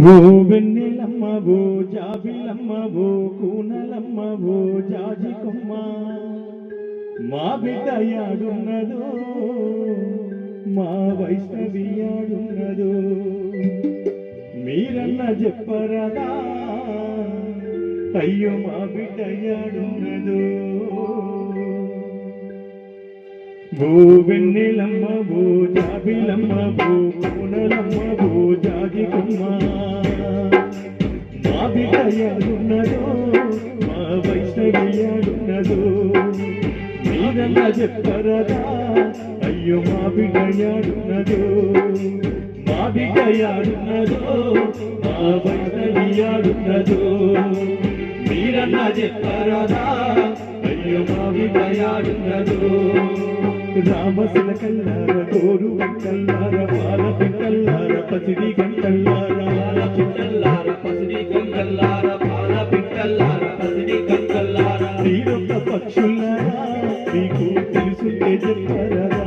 ఓ వెన్నెలమ్మవో జాబిలమ్మవో కూనలమ్మవో జాజి కొమ్మ. మా బిడ్డ యాడున్నదో మా వైష్ణవి యాడున్నదో. మీరన్న చెప్పరదా? అయ్యో మా బిడ్డ యాడున్నదో. భూ వెన్నెలమ్మ భూ జాబిలమ్మ భూ పూనలమ్మ భూ జాజి మా బిడ్డయ్యాడున్నదో మా వైష్ణవయ్యాడున్నదో మీరన్నా చెప్పరదా అయ్యో మా బిడ్డయ్యాడున్నదో మా బిడ్డయ్యాడున్నదో మా వైష్ణవయ్యాడున్నదో మీరన్నా చెప్పరదా అయ్యో మా బిడ్డయాడున్నదో రామసిన కల్లార గోరు కల్లార పాల కల్లార పసిడి గంటల్లార కల్లార పసిడి గంగల్లార పాల కల్లార పసిడి గంగల్లార తీరొక్క పక్షులారా మీకు తెలుసుంటే చెప్పారా.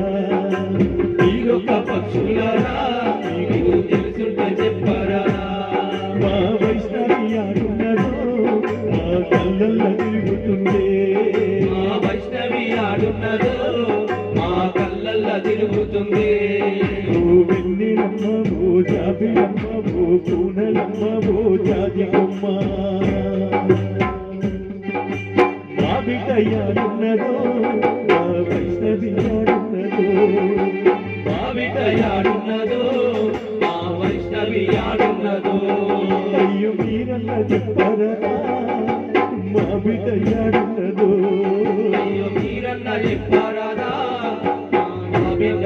జాజి మా బిడ్డ యాడున్నదో మా వైష్ణవి యాడున్నదో మా బిడ్డ ఆడున్నదో మా వైష్ణవి ఆడున్నదో అయ్యో మీరన్న చెప్పరదా మా బిడ్డ యాడున్నదో అయ్యో మీరన్న చెప్పరాదా మా బిడ్డ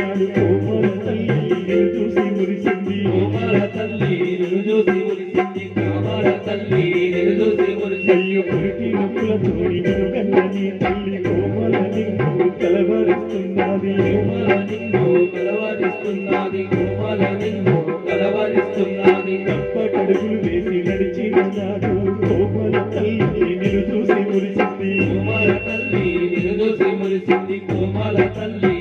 కోమల తల్లి నిన్ను చూసి మురిసింది. కోమల తల్లి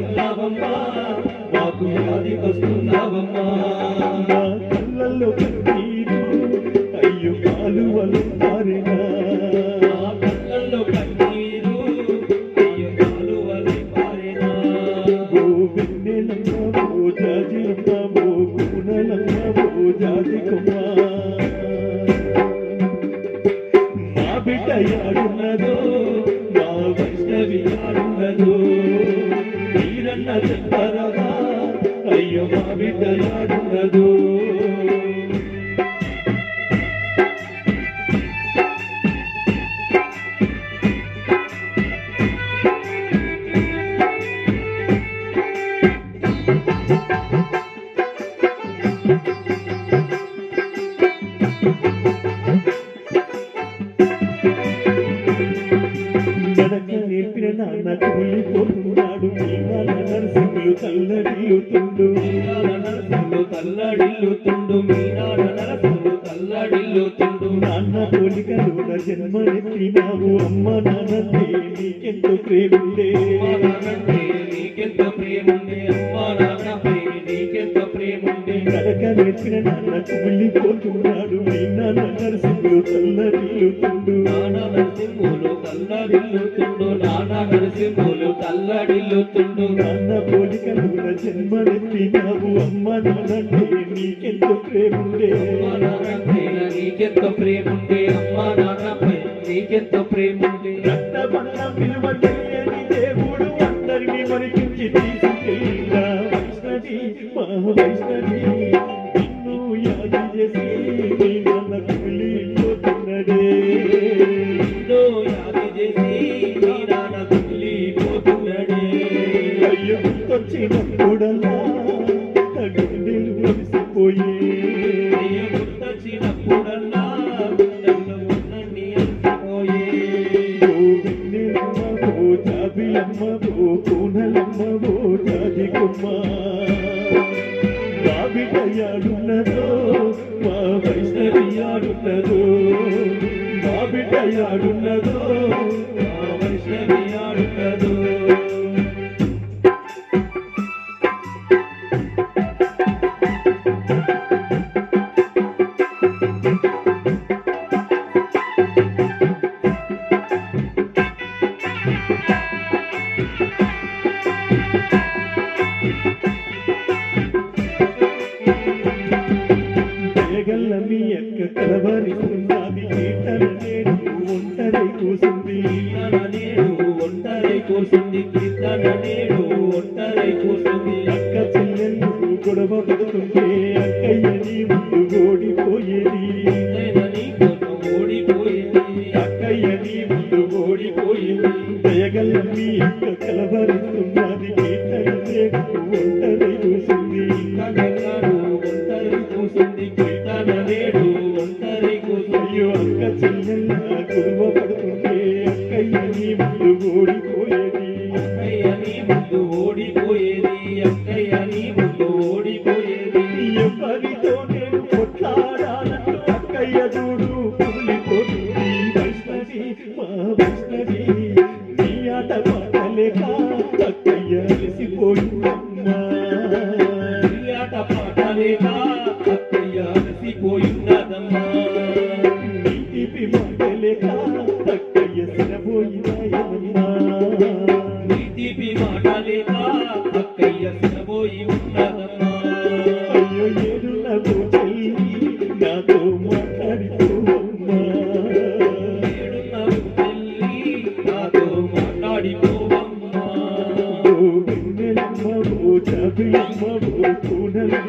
నువ్వెక్కడున్నావమ్మా మాకు యాదికొస్తున్నావమ్మా నా కళ్ళల్లో కన్నీరు అయ్యో కాలువలు మారినా. కళ్ళల్లో కన్నీరు అయ్యో కాలువలై పారెనా. ఓ వెన్నెలమ్మ ఓ జాజిలమ్మ ఓ కూనలమ్మ ఓ జాజి కొమ్మ మా బిడ్డ యాడున్నదో మీరన్న అన్న నాన్న పోలికలోన జన్మనెత్తినావు అమ్మ నాన్నంటే నీకెంతో ప్రేముండే అమ్మా నాన్నంటే నడక నేర్పిన నాన్న కుమిలిపోతున్నాడు మీ నాన్న నరసింహులు తల్లడిల్లుతుండు. నానా నరసింహులు తల్లడిల్లుతుండు. నానా నరసింహులు తల్లడిల్లుతుండు. నాన్న పోలికలున్న జన్మనెత్తినావు అమ్మ నాన్నంటే నీకెంతో ప్రేముండే. నీకెంత ప్రేముండే. అమ్మ నాన్నపై నీకెంత ప్రేముండే. రక్తబద్ధం విలువ తెలియని దేవుడు అందరినీ మరిపించి తీసుకెళ్ళిందా నాన్న కుమిలిపోతున్నడే. అయ్యో వచ్చినప్పుడల్లా గుండెలు కలిసిపోయే బిడ్డయాడున్నదో మా వైష్ణవియాడున్నదో మా బిడ్డయాడున్నదో అయిపోతుంది అక్క చెల్లెళ్ళు గొడవ పడుతుంది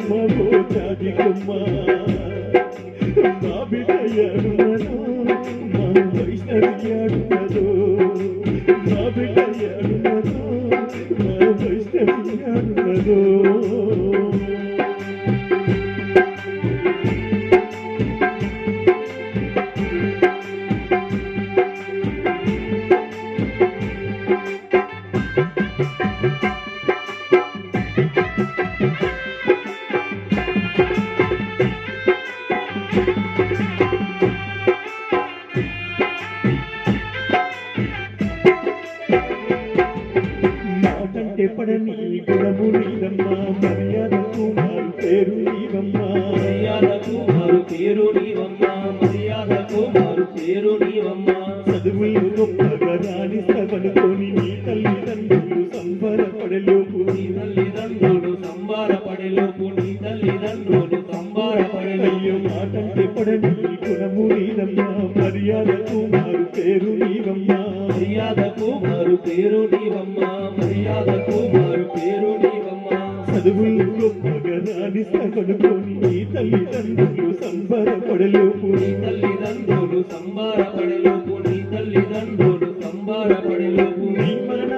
పూనలమ్మ ఓ జాజికమ్మ మా బిడ్డయాడున్నదో మా వైష్ణవియాడున్నదో మా బిడ్డయాడున్నదో మా వైష్ణవియాడున్నదో మాటంటే పడని గుణము నీదమ్మా మర్యాదకు మారు పేరు నీవమ్మా. మర్యాదకు మారు పేరు నీవమ్మా మర్యాదకు మారు పేరు నీవమ్మా. చదువులు గొప్పగా రాణిస్తావనుకొని నీ తల్లిదండ్రులు సంబరపడలోపు నీ తల్లిదండ్రులు సంబారపడేలోపు నీ తల్లిదండ్రులు సంబారపడేలోపు నీ తల్లిదండ్రులు సంబారపడేలోపు నీ మరణ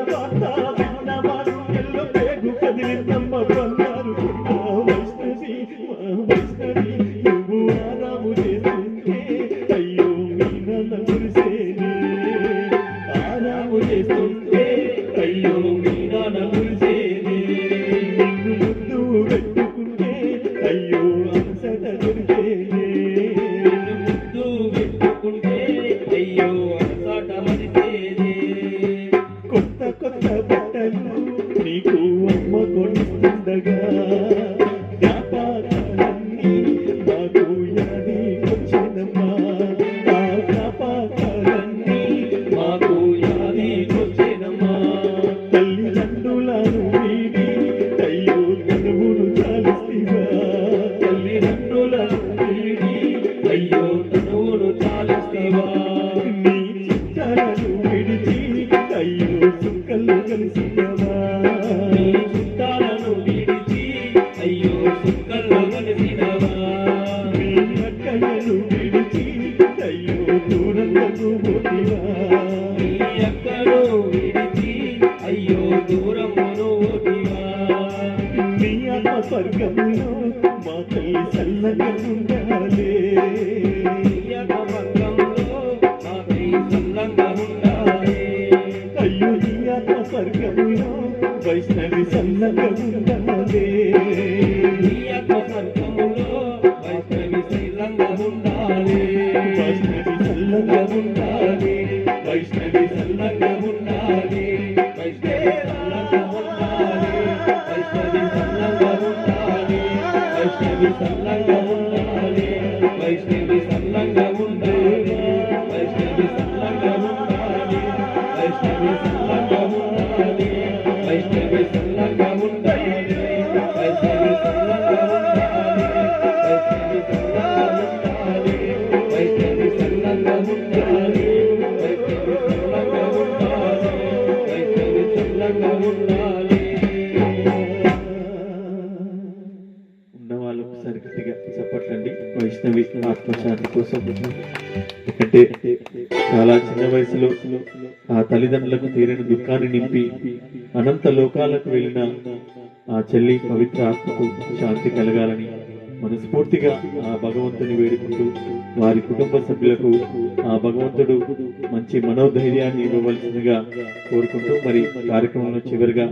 భిన్నంగా సల్లంగా ఉండాలి అయ్యో నీ స్వర్గంలో వైష్ణవి సన్నగా ఉండాలి తీయక స్వర్గంలో వైష్ణవి శైలంగా ఉండాలి వైష్ణవి సల్లంగా ఉండాలి వైష్ణవి సల్లంగా ఉండాలి వైష్ణవి సల్లంగా ఉండాలి వైష్ణవి సల్లంగా ఉండాలి వైష్ణవి సల్లంగా వాళ్ళు ఒకసారి గట్టిగా చప్పట్లండి. వైష్ణవి ఆత్మశాంతి కోసం. ఎందుకంటే చాలా చిన్న వయసులో ఆ తల్లిదండ్రులకు తీరని దుఃఖాన్ని నింపి అనంత లోకాలకు వెళ్ళిన ఆ చెల్లి పవిత్ర ఆత్మకు శాంతి కలగాలని మనస్ఫూర్తిగా ఆ భగవంతుని వేడుకుంటూ వారి కుటుంబ సభ్యులకు ఆ భగవంతుడు మంచి మనోధైర్యాన్ని ఇవ్వవలసిందిగా కోరుకుంటూ మరి కార్యక్రమంలో చివరిగా